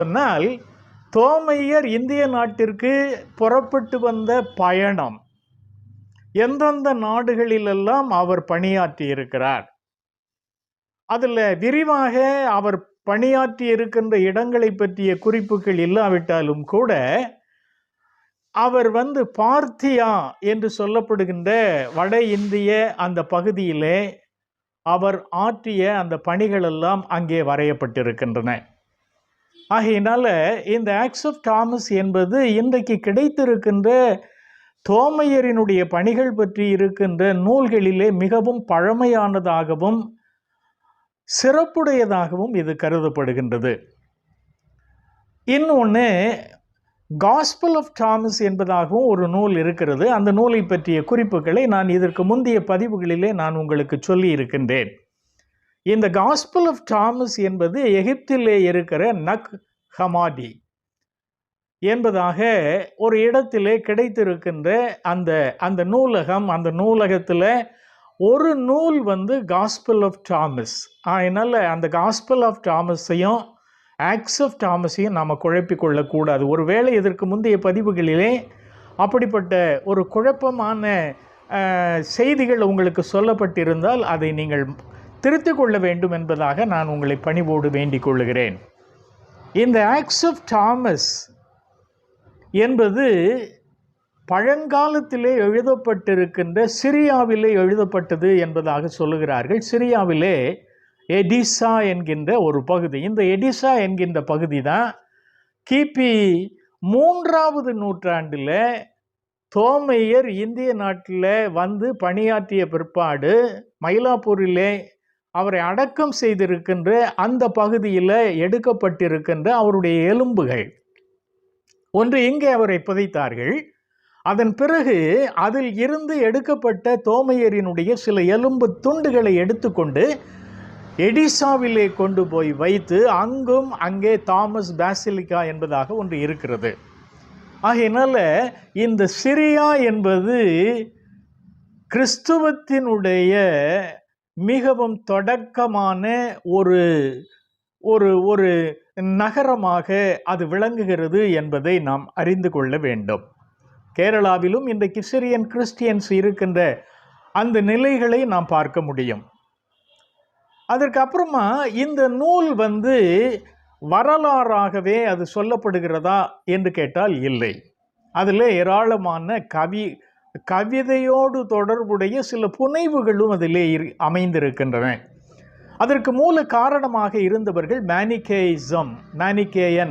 சொன்னால் தோமையர் இந்திய நாட்டிற்கு புறப்பட்டு வந்த பயணம். எந்தெந்த நாடுகளிலெல்லாம் அவர் பணியாற்றி இருக்கிறார் அதில் விரிவாக அவர் பணியாற்றி இருக்கின்ற இடங்களை பற்றிய குறிப்புகள் இல்லாவிட்டாலும் கூட அவர் வந்து பார்த்தியா என்று சொல்லப்படுகின்ற வட இந்திய அந்த பகுதியிலே அவர் ஆற்றிய அந்த பணிகளெல்லாம் அங்கே வரையப்பட்டிருக்கின்றன. ஆகையினால இந்த ஆக்ஸ் ஆஃப் தாமஸ் என்பது இன்றைக்கு கிடைத்திருக்கின்ற தோமையரினுடைய பணிகள் பற்றி இருக்கின்ற நூல்களிலே மிகவும் பழமையானதாகவும் சிறப்புடையதாகவும் இது கருதப்படுகின்றது. இன்னொன்று காஸ்பல் ஆஃப் தாமஸ் என்பதாகவும் ஒரு நூல் இருக்கிறது. அந்த நூலை பற்றிய குறிப்புகளை நான் இதற்கு முந்தைய பதிவுகளிலே நான் உங்களுக்கு சொல்லி இருக்கின்றேன். இந்த காஸ்பல் ஆஃப் தாமஸ் என்பது எகிப்திலே இருக்கிற நக் ஹமாடி என்பதாக ஒரு இடத்திலே கிடைத்திருக்கின்ற அந்த அந்த நூலகம் அந்த நூலகத்தில் ஒரு நூல் வந்து காஸ்பல் ஆஃப் தாமஸ் அதனால் அந்த காஸ்பல் ஆஃப் தாமஸையும் ஆக்ஸ் ஆஃப் தாமஸையும் நாம் குழப்பிக்கொள்ளக்கூடாது ஒருவேளை இதற்கு முந்தைய பதிவுகளிலே அப்படிப்பட்ட ஒரு குழப்பமான செய்திகள் உங்களுக்கு சொல்லப்பட்டிருந்தால் அதை நீங்கள் திருத்திக் கொள்ள வேண்டும் என்பதாக நான் உங்களை பணிவோடு வேண்டிக் கொள்ளுகிறேன். இந்த ஆக்ஸ் ஆஃப் தாமஸ் என்பது பழங்காலத்திலே எழுதப்பட்டிருக்கின்ற சிரியாவிலே எழுதப்பட்டது என்பதாக சொல்லுகிறார்கள். சிரியாவிலே எடிசா என்கின்ற ஒரு பகுதி. இந்த எடிசா என்கின்ற பகுதி தான் கிபி மூன்றாவது நூற்றாண்டில் தோமையர் இந்திய நாட்டில் வந்து பணியாற்றிய பிற்பாடு மயிலாப்பூரிலே அவரை அடக்கம் செய்திருக்கின்ற அந்த பகுதியில் எடுக்கப்பட்டிருக்கின்ற அவருடைய எலும்புகள். ஒன்று இங்கே அவரை புதைத்தார்கள்? அதன் பிறகு அதில் இருந்து எடுக்கப்பட்ட தோமையரினுடைய சில எலும்பு துண்டுகளை எடுத்துக்கொண்டு எடிசாவிலே கொண்டு போய் வைத்து அங்கும் அங்கே தாமஸ் பாசிலிகா என்பதாக ஒன்று இருக்கிறது. ஆகையினால் இந்த சிரியா என்பது கிறிஸ்துவத்தினுடைய மிகவும் தொடக்கமான ஒரு ஒரு ஒரு நகரமாக அது விளங்குகிறது என்பதை நாம் அறிந்து கொள்ள வேண்டும். கேரளாவிலும் இன்றைக்கு சிரியன் கிறிஸ்டியன்ஸ் இருக்கின்ற அந்த நிலைகளை நாம் பார்க்க முடியும். அதற்கு அப்புறமா இந்த நூல் வந்து வரலாறாகவே அது சொல்லப்படுகிறதா என்று கேட்டால் இல்லை. அதில் ஏராளமான கவி கவிதையோடு தொடர்புடைய சில புனைவுகளும் அதிலே இரு அமைந்திருக்கின்றன. அதற்கு மூல காரணமாக இருந்தவர்கள் மேனிகேயிசம் மேனிகேயன்.